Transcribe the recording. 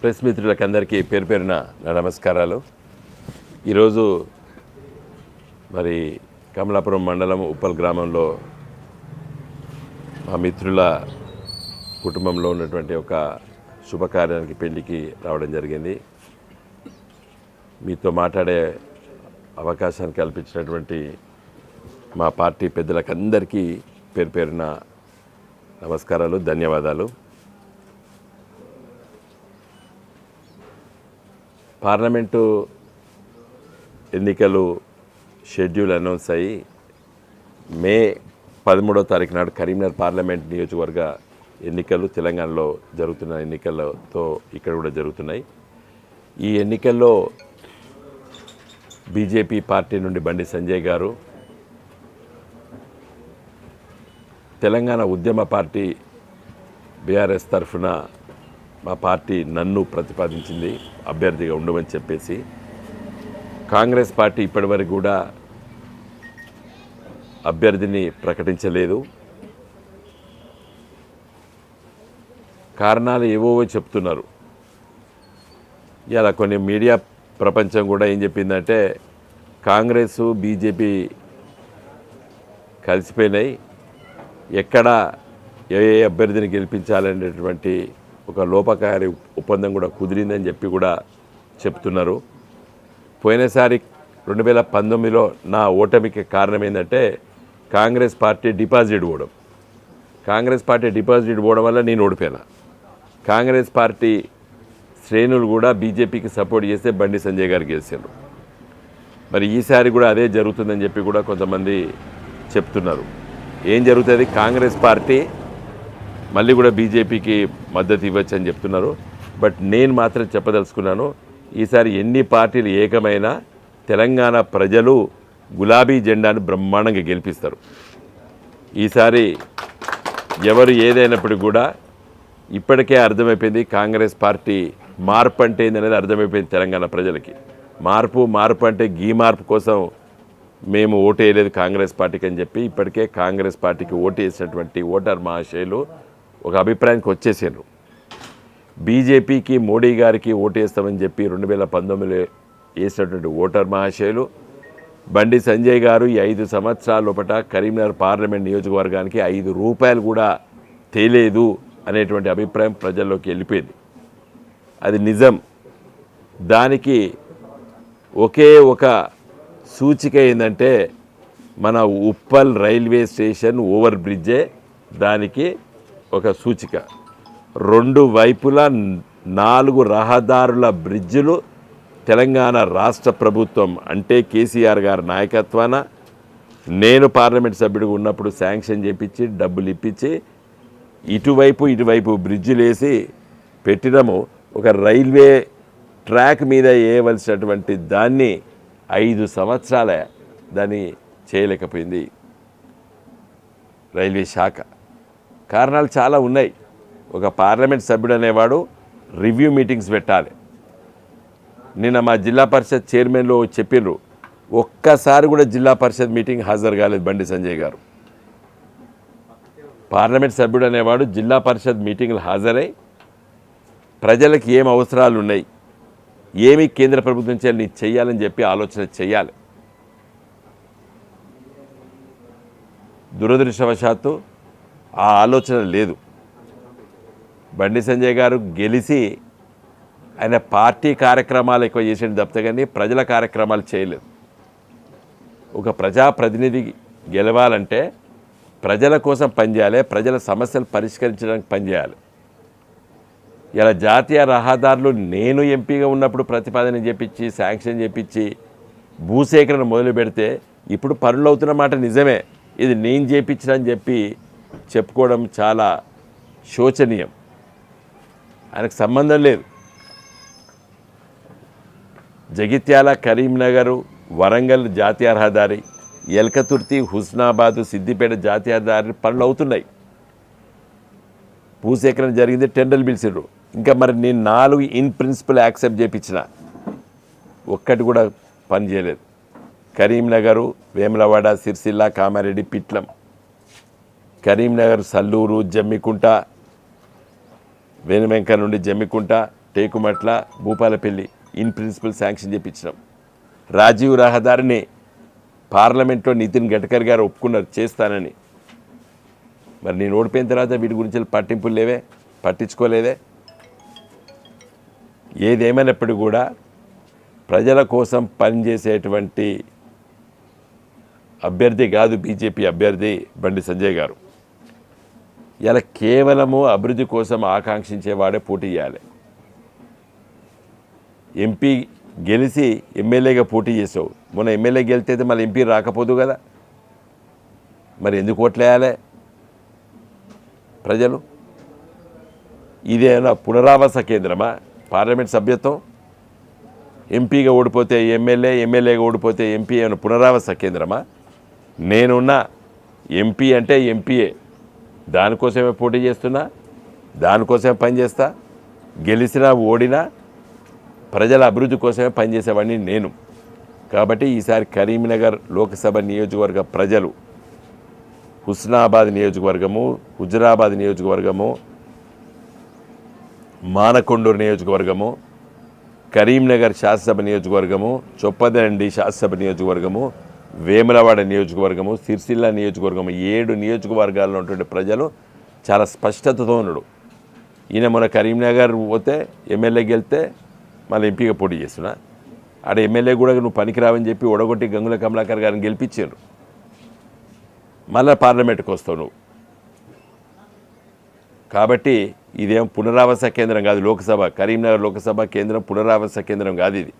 Press మిత్రులకు అందరికీ పేరు పేరున నా నమస్కారాలు. ఈరోజు మరి కమలాపురం మండలం ఉప్పల్ గ్రామంలో మా మిత్రుల కుటుంబంలో ఉన్నటువంటి ఒక శుభకార్యానికి పెళ్ళికి రావడం జరిగింది. మీతో మాట్లాడే అవకాశాన్ని కల్పించినటువంటి మా పార్టీ పెద్దలకు అందరికీ పేరు పేరున నమస్కారాలు ధన్యవాదాలు. పార్లమెంటు ఎన్నికలు షెడ్యూల్ అనౌన్స్ అయ్యి మే పదమూడవ తారీఖు నాడు కరీంనగర్ పార్లమెంట్ నియోజకవర్గ ఎన్నికలు తెలంగాణలో జరుగుతున్న ఎన్నికలతో ఇక్కడ కూడా జరుగుతున్నాయి. ఈ ఎన్నికల్లో బీజేపీ పార్టీ నుండి బండి సంజయ్ గారు తెలంగాణ ఉద్యమ పార్టీ బీఆర్ఎస్ తరఫున మా పార్టీ నన్ను ప్రతిపాదించింది అభ్యర్థిగా ఉండమని చెప్పేసి. కాంగ్రెస్ పార్టీ ఇప్పటివరకు కూడా అభ్యర్థిని ప్రకటించలేదు. కారణాలు ఏవో చెప్తున్నారు. ఇలా కొన్ని మీడియా ప్రపంచం కూడా ఏం చెప్పిందంటే కాంగ్రెస్ బీజేపీ కలిసిపోయినాయి. ఎక్కడ ఏ ఏ అభ్యర్థిని గెలిపించాలనేటువంటి ఒక లోపకారి ఒప్పందం కూడా కుదిరిందని చెప్పి కూడా చెప్తున్నారు. పోయినసారి రెండు వేల పంతొమ్మిదిలో నా ఓటమికి కారణం ఏంటంటే కాంగ్రెస్ పార్టీ డిపాజిట్ పోవడం. కాంగ్రెస్ పార్టీ డిపాజిట్ పోవడం వల్ల నేను ఓడిపోయినా. కాంగ్రెస్ పార్టీ శ్రేణులు కూడా బీజేపీకి సపోర్ట్ చేస్తే బండి సంజయ్ గారు గెలిచారు. మరి ఈసారి కూడా అదే జరుగుతుందని చెప్పి కూడా కొంతమంది చెప్తున్నారు. ఏం జరుగుతుంది? కాంగ్రెస్ పార్టీ మళ్ళీ కూడా బీజేపీకి మద్దతు ఇవ్వచ్చు అని చెప్తున్నారు. బట్ నేను మాత్రం చెప్పదలుచుకున్నాను ఈసారి ఎన్ని పార్టీలు ఏకమైనా తెలంగాణ ప్రజలు గులాబీ జెండాను బ్రహ్మాండంగా గెలిపిస్తారు. ఈసారి ఎవరు ఏదైనప్పటికీ కూడా ఇప్పటికే అర్థమైపోయింది కాంగ్రెస్ పార్టీ మార్పు అంటే ఏందనేది అర్థమైపోయింది తెలంగాణ ప్రజలకి. మార్పు మార్పు అంటే గీ మార్పు కోసం మేము ఓటు వేయలేదు కాంగ్రెస్ పార్టీకి అని చెప్పి ఇప్పటికే కాంగ్రెస్ పార్టీకి ఓటు వేసినటువంటి ఓటర్ మహాశయులు ఒక అభిప్రాయానికి వచ్చేసారు బీజేపీకి మోడీ గారికి ఓటేస్తామని చెప్పి రెండు వేల పంతొమ్మిదిలో వేసినటువంటి ఓటర్ మహాశయులు బండి సంజయ్ గారు ఈ ఐదు సంవత్సరాల లోపల కరీంనగర్ పార్లమెంట్ నియోజకవర్గానికి ఐదు రూపాయలు కూడా తేలేదు అనేటువంటి అభిప్రాయం ప్రజల్లోకి వెళ్ళిపోయింది. అది నిజం. దానికి ఒకే ఒక సూచిక ఏంటంటే మన ఉప్పల్ రైల్వే స్టేషన్ ఓవర్ బ్రిడ్జే దానికి ఒక సూచిక. రెండు వైపులా నాలుగు రహదారుల బ్రిడ్జిలు తెలంగాణ రాష్ట్ర ప్రభుత్వం అంటే కేసీఆర్ గారి నాయకత్వాన నేను పార్లమెంట్ సభ్యుడిగా ఉన్నప్పుడు శాంక్షన్ చేపించి డబ్బులు ఇప్పించి ఇటువైపు ఇటువైపు బ్రిడ్జిలు వేసి పెట్టినము. ఒక రైల్వే ట్రాక్ మీద వేయవలసినటువంటి దాన్ని ఐదు సంవత్సరాల దాన్ని చేయలేకపోయింది రైల్వే శాఖ. కారణాలు చాలా ఉన్నాయి. ఒక పార్లమెంట్ సభ్యుడు అనేవాడు రివ్యూ మీటింగ్స్ పెట్టాలి. నిన్న మా జిల్లా పరిషత్ చైర్మన్లో చెప్పిర్రు ఒక్కసారి కూడా జిల్లా పరిషత్ మీటింగ్ హాజరు కాలేదు బండి సంజయ్ గారు. పార్లమెంట్ సభ్యుడు అనేవాడు జిల్లా పరిషత్ మీటింగ్లు హాజరై ప్రజలకు ఏం అవసరాలు ఉన్నాయి ఏమి కేంద్ర ప్రభుత్వం చేయాలి నీకు చేయాలని చెప్పి ఆలోచన చేయాలి దురదృష్టవశాత్తు ఆ ఆలోచన లేదు. బండి సంజయ్ గారు గెలిచి ఆయన పార్టీ కార్యక్రమాలు ఎక్కువ చేసేది తప్పితే కానీ ప్రజల కార్యక్రమాలు చేయలేదు. ఒక ప్రజాప్రతినిధి గెలవాలంటే ప్రజల కోసం పనిచేయాలి ప్రజల సమస్యలు పరిష్కరించడానికి పనిచేయాలి ఇలా జాతీయ రహదారులు నేను ఎంపీగా ఉన్నప్పుడు ప్రతిపాదన చేపించి శాంక్షన్ చేపించి భూసేకరణ మొదలు పెడితే ఇప్పుడు పనులు అవుతున్న మాట నిజమే. ఇది నేను చేపించిన అని చెప్పి చెప్పుకోవడం చాలా శోచనీయం. ఆయనకు సంబంధం లేదు. జగిత్యాల కరీంనగర్ వరంగల్ జాతీయ రహదారి ఎల్కతుర్తి హుస్నాబాద్ సిద్దిపేట జాతీయ రహదారి పనులు అవుతున్నాయి. భూసేకరణ జరిగింది టెండర్లు పిలిచిండ్రు. ఇంకా మరి నేను నాలుగు ఇన్ ప్రిన్సిపల్ యాక్సెప్ట్ చేయించిన ఒక్కటి కూడా పని చేయలేదు. కరీంనగరు వేములవాడ సిరిసిల్ల కామారెడ్డి పిట్లం. కరీంనగర్ సల్లూరు జమ్మికుంట వేణువెంక నుండి Jammikunta Tekumatla Bhupalpally in principle sanction చేయించినాం Rajiv రహదారిని పార్లమెంట్లో నితిన్ గడ్కరీ గారు ఒప్పుకున్నారు చేస్తానని. మరి నేను ఓడిపోయిన తర్వాత వీటి గురించి పట్టింపులు లేవే పట్టించుకోలేదే. ఏదేమైనప్పటికీ కూడా ప్రజల కోసం పనిచేసేటువంటి అభ్యర్థి కాదు బీజేపీ అభ్యర్థి బండి సంజయ్ గారు. ఇలా కేవలము అభివృద్ధి కోసం ఆకాంక్షించేవాడే పోటీ చేయాలి. ఎంపీ గెలిచి ఎమ్మెల్యేగా పోటీ చేసావు. మొన్న ఎమ్మెల్యే గెలితే మళ్ళీ ఎంపీ రాకపోదు కదా. మరి ఎందుకు ఓట్లేయాలి ప్రజలు? ఇదేనా పునరావాస కేంద్రమా? పార్లమెంట్ సభ్యత్వం? ఎంపీగా ఓడిపోతే ఎమ్మెల్యే ఎమ్మెల్యేగా ఓడిపోతే ఎంపీ ఏమైనా పునరావాస కేంద్రమా? నేనున్న ఎంపీ అంటే ఎంపీఏ దానికోసమే పోటీ చేస్తున్నా దానికోసమే పనిచేస్తా గెలిచినా ఓడినా ప్రజల అభివృద్ధి కోసమే పనిచేసేవాడిని నేను. కాబట్టి ఈసారి కరీంనగర్ లోక్సభ నియోజకవర్గ ప్రజలు హుస్నాబాద్ నియోజకవర్గము హుజరాబాద్ నియోజకవర్గము మానకొండూరు నియోజకవర్గము కరీంనగర్ శాసనసభ నియోజకవర్గము చొప్పదండి శాసనసభ నియోజకవర్గము వేములవాడ నియోజకవర్గము సిరిసిల్ల నియోజకవర్గము ఏడు నియోజకవర్గాల్లో ఉన్నటువంటి ప్రజలు చాలా స్పష్టతతో ఉన్నాడు. ఈయన మన కరీంనగర్ పోతే ఎమ్మెల్యే గెలితే మళ్ళీ ఎంపీగా పోటీ చేస్తున్నా. ఆడ ఎమ్మెల్యే కూడా నువ్వు పనికిరావని చెప్పి ఒడగొట్టి గంగుల కమలాకర్ గారిని గెలిపించారు. మళ్ళీ పార్లమెంట్కి వస్తావు నువ్వు. కాబట్టి ఇదేం పునరావాస కేంద్రం కాదు లోక్సభ కరీంనగర్ లోక్సభ కేంద్రం పునరావాస కేంద్రం కాదు ఇది.